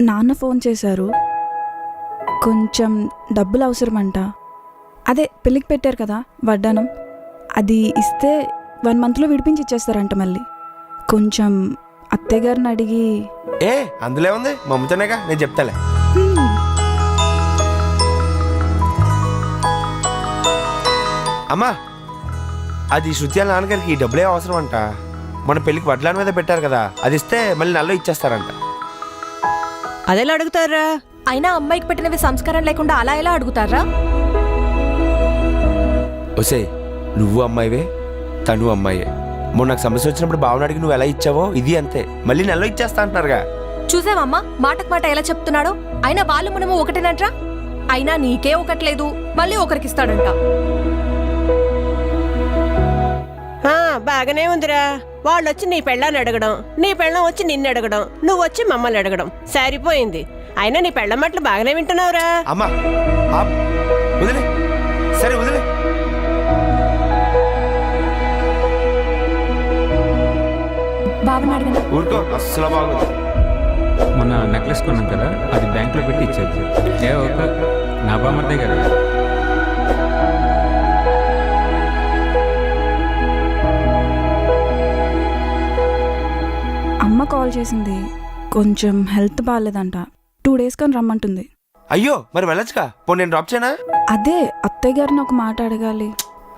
నాన్న ఫోన్ చేశారు. కొంచెం డబ్బులు అవసరమంట. అదే పెళ్ళికి పెట్టారు కదా వడ్డానం. అది ఇస్తే వన్ మంత్లో విడిపించి ఇచ్చేస్తారంట మళ్ళీ. కొంచెం అత్తయ్య గారిని అడిగి ఏ అందులో ఉంది మా అమ్మతోనేగా నేను చెప్తాలే. "హ్మ్, అమ్మా అది శృతి వాళ్ళ నాన్నగారికి ఈ డబ్బులే అవసరం అంట మన పెళ్ళికి వడ్లాల మీద పెట్టారు కదా అది ఇస్తే మళ్ళీ నల్లో ఇచ్చేస్తారంట. అదెలా అడుగుతారా? అయినా అమ్మాయికి పెట్టినవి సంస్కారం లేకుండా అలా ఎలా అడుగుతారా? ఒసే నువ్వు అమ్మాయివే తను అమ్మాయే. మొన్న నాకు సమస్య వచ్చినప్పుడు భావన అడిగి నువ్వు ఎలా ఇచ్చావో ఇది అంతే. మళ్ళీ నెలలో ఇచ్చేస్తా అంటున్నారుగా. చూసావమ్మా మాటకు మాట ఎలా చెప్తున్నాడో? అయినా వాళ్ళు మనము ఒకటేనంట్రా? అయినా నీకే ఒకట్లేదు మళ్ళీ ఒకరికిస్తాడంట. ఆ, బాగానే ఉందిరా. వాళ్ళు వచ్చి నీ పెళ్ళాన్ని అడగడం నీ పెళ్ళం వచ్చి నిన్ను అడగడం నువ్వు వచ్చి మమ్మల్ని అడగడం. సరిపోయింది. అయినా నీ పెళ్ళం మాటలు బాగానే వింటున్నావురా. అమ్మా ఆప్. వదిలే. సరే వదిలే. బావని అడిగిన ఊరుకో అస్సలు బాగుంది. మొన్న నెక్లెస్ కొన్నాం కదా అది బ్యాంక్లో పెట్టి ఇచ్చేది ఏ ఒక నా బామర్దే కదా కాల్ చేసింది. కొంచెం హెల్త్ బాగాలేదంట టూ డేస్ కానీ రమ్మంటుంది. అయ్యో మరి వెళ్ళొచ్చుగా? పో నేను డ్రాప్ చేయనా? అదే అత్తయ్య గారిని ఒక మాట అడగాలి.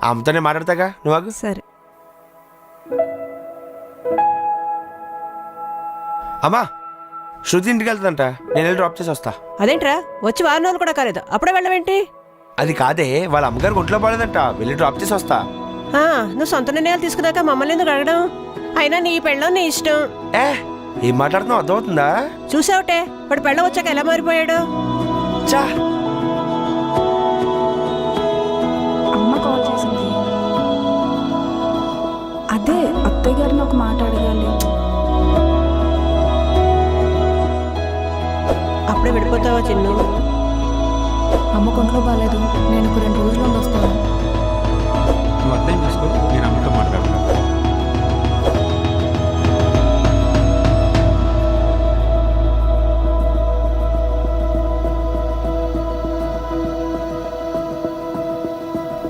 ఆ అమ్మతోనే మాట్లాడతాగా? నువ్వు ఆగు. సరే. అమ్మా శృతి ఇంటికి వెళ్తుందంట. నేను వెళ్ళి డ్రాప్ చేసి వస్తా. అదేంట్రా? వచ్చి వారం రోజులు కూడా కాలేదు. అప్పుడే వెళ్ళవేంటి? అది కాదే వాళ్ళ అమ్మగారికి ఒంట్లో పడలేదంట వెళ్ళి డ్రాప్ చేసి వస్తా. ఆ, నువ్వు సొంత నిర్ణయాలు తీసుకున్నాక మమ్మల్ని ఎందుకు అడగడం? అయినా నీ పెళ్ళం నీ ఇష్టం. ఏ ఏం మాట్లాడుతున్నావు అర్థమవుతుందా? చూసావుటే వాడు పెళ్ళం వచ్చాక ఎలా మారిపోయాడు? చా అమ్మ కాల్ చేసింది. అదే అత్తయ్య గారిని ఒక మాట అడగాలి. అప్పుడే విడిపోతావా చిన్ను? అమ్మ కొంట్లో బాగాలేదు నేను ఒక రెండు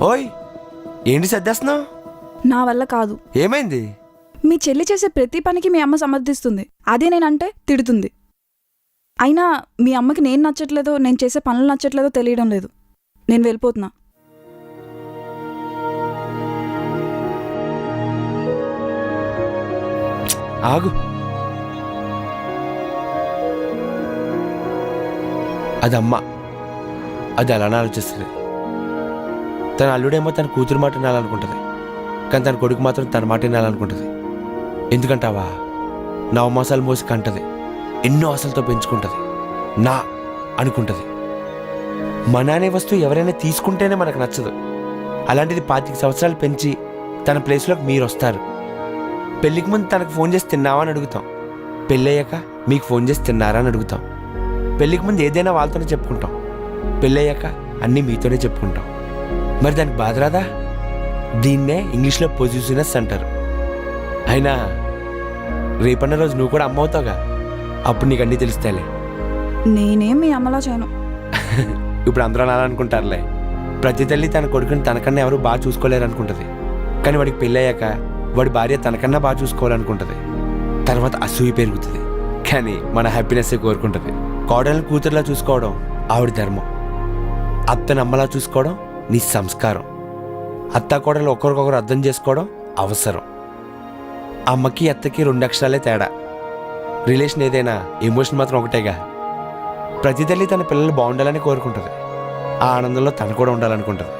ఓయ్ ఏంటి సర్దేస్తున్నావు? నా వల్ల కాదు. ఏమైంది? మీ చెల్లి చేసే ప్రతి పనికి మీ అమ్మ సమర్థిస్తుంది. అదే నేనంటే తిడుతుంది. అయినా మీ అమ్మకి నేను నచ్చట్లేదో నేను చేసే పనులు నచ్చట్లేదో తెలియడం లేదు. నేను వెళ్ళిపోతున్నా. ఆగు. అది అమ్మ. అది అలానే ఆలోచిస్తుంది. తన అల్లుడేమో తన కూతురు మాట వినాలనుకుంటుంది. కానీ తన కొడుకు మాత్రం తన మాట వినాలనుకుంటుంది. ఎందుకంటావా? నవమాసాలు మోసి కంటది. ఎన్నో ఆశలతో పెంచుకుంటుంది. నా అనుకుంటుంది. మన అనే వస్తువు ఎవరైనా తీసుకుంటేనే మనకు నచ్చదు. అలాంటిది పాతిక సంవత్సరాలు పెంచి తన ప్లేస్లోకి మీరు వస్తారు పెళ్ళికి ముందు తనకు ఫోన్ చేసి తిన్నావా అని అడుగుతాం. పెళ్ళయ్యాక మీకు ఫోన్ చేసి తిన్నారా అని అడుగుతాం. పెళ్ళికి ముందు ఏదైనా వాళ్ళతోనే చెప్పుకుంటాం. పెళ్ళయ్యాక అన్నీ మీతోనే చెప్పుకుంటాం. మరి దానికి బాధ రాదా? దీన్నే ఇంగ్లీష్లో పొజిషనస్ అంటారు. అయినా రేపన్న రోజు నువ్వు కూడా అమ్మ అవుతావుగా అప్పుడు నీకు అన్నీ తెలుస్తాయిలే. నేనేం మీ అమ్మలా చేయను. ఇప్పుడు అందరూ అనుకుంటారులే. ప్రతి తల్లి తన కొడుకుని తనకన్నా ఎవరు బాగా చూసుకోలేరు అనుకుంటుంది కానీ వాడికి పెళ్ళయ్యాక వాడి భార్య తనకన్నా బాగా చూసుకోవాలనుకుంటుంది. తర్వాత అసూయ పెరుగుతుంది. కానీ మన హ్యాపీనెస్ కోరుకుంటుంది. కోడలను కూతురులా చూసుకోవడం ఆవిడ ధర్మం. అత్తని అమ్మలా చూసుకోవడం నీ సంస్కారం. అత్తాకోడలు ఒకరికొకరు అర్థం చేసుకోవడం అవసరం. అమ్మకి అత్తకి రెండు అక్షరాలే తేడా. రిలేషన్ ఏదైనా ఎమోషన్ మాత్రం ఒకటేగా. ప్రతి తల్లి తన పిల్లలు బాగుండాలని కోరుకుంటుంది. ఆ ఆనందంలో తను కూడా ఉండాలనుకుంటుంది.